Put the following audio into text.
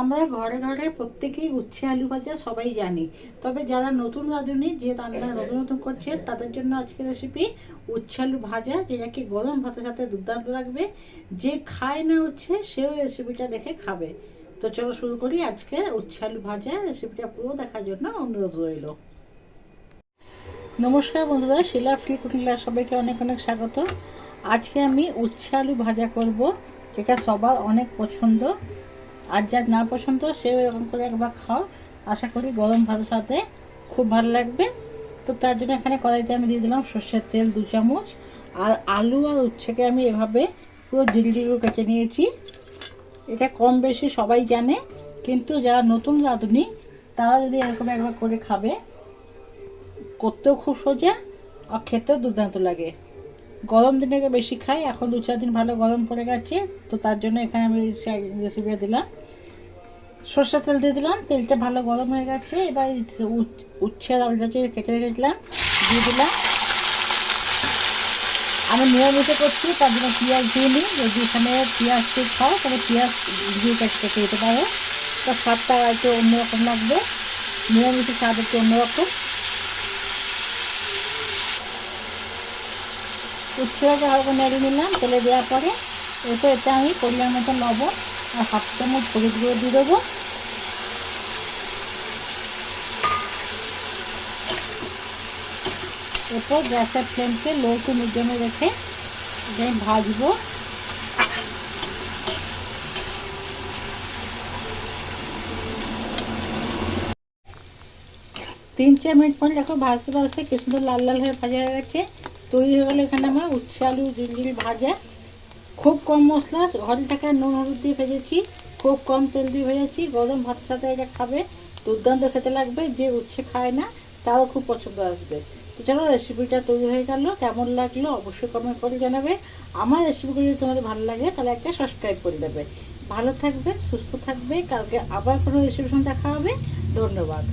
আমরা ঘরে ঘরে প্রত্যেকেই উচ্ছে আলু ভাজা সবাই জানি। তবে যারা নতুন রাঁধুনি, যে রান্না নতুন নতুন করছে, তাদের জন্য আজকের রেসিপি উচ্ছে আলু ভাজা যেটাকে গরম ভাতের সাথে দুর্দান্ত লাগবে। যে খায় না উচ্ছে, সেও রেসিপিটা দেখে খাবে। তো চলো শুরু করি আজকে উচ্ছে আলু ভাজা রেসিপিটা পুরো দেখার জন্য অনুরোধ রইল। নমস্কার বন্ধুরা, শিলা ফ্রি কুকিং সবাইকে অনেক অনেক স্বাগত। আজকে আমি উচ্ছে আলু ভাজা করব, যেটা সবার অনেক পছন্দ। আর যার না পছন্দ, সেও এরকম করে একবার খাও। আশা করি গরম ভাতের সাথে খুব ভালো লাগবে। তো তার জন্য এখানে কড়াইতে আমি দিয়ে দিলাম সর্ষের তেল দু চামচ। আর আলু আর উচ্ছেকে আমি এভাবে পুরো জিল কেটে নিয়েছি। এটা কম বেশি সবাই জানে, কিন্তু যারা নতুন রাঁধুনি তারা যদি এরকম একবার করে খাবে, করতেও খুব সোজা আর খেতেও দুর্দান্ত লাগে। গরম দিনে বেশি খাই, এখন দু চার দিন ভালো গরম পড়ে গেছে, তো তার জন্য এখানে আমি রেসিপিটা দিলাম। সর্ষের তেল দিয়ে দিলাম, তেলটা ভালো গরম হয়ে গেছে, এবার উচ- উচ্ছে আলুটা যে কেটে রেখেছিলাম, দিয়ে দিলাম। আমি নিয়মিত করছি, তার জন্য পেঁয়াজ দিয়ে নিই, যদি এখানে পেঁয়াজ ঠিক খাও, তাহলে পেঁয়াজ দিয়ে কেটে দিতে পারো। তো স্বাদটা একটু অন্যরকম লাগবে। নিয়মিত স্বাদ একটু অন্যরকম। উচ্ছেটাকে হালকা নেড়ে নিলাম, তেলে দেওয়ার পরে এরপর এটা আমি পরিমাণ মতো লবণ আর হাফ চামচ হলুদ গুঁড়ো দিয়ে দেবো। এরপর গ্যাসের ফ্লেমকে লো টু মিডিয়ামে রেখে এটা ভাজবো। তিন চার মিনিট পরে দেখো ভাজতে ভাজতে কি সুন্দর লাল লাল হয়ে ভাজা হয়ে গেছে। তৈরি হয়ে গেলো এখানে আমার উচ্ছে আলু ঝিলঝিল ভাজা। খুব কম মশলা ঘরে থাকা নুন হলুদ দিয়ে ভেজেছি। খুব কম তেল দিয়ে ভেজেছি। গরম ভাতের সাথে এটা খাবে। দুর্দান্ত খেতে লাগবে, যে উচ্ছে খায় না। তারও খুব পছন্দ আসবে। তো চলো রেসিপিটা তৈরি হয়ে গেল। কেমন লাগল অবশ্যই কমেন্ট করে জানাবে। আমার রেসিপিগুলো যদি তোমাদের ভালো লাগে, তাহলে একটা সাবস্ক্রাইব করে দেবে। ভালো থাকবে, সুস্থ থাকবে। কালকে আবার কোনো রেসিপির সঙ্গে দেখা হবে। ধন্যবাদ।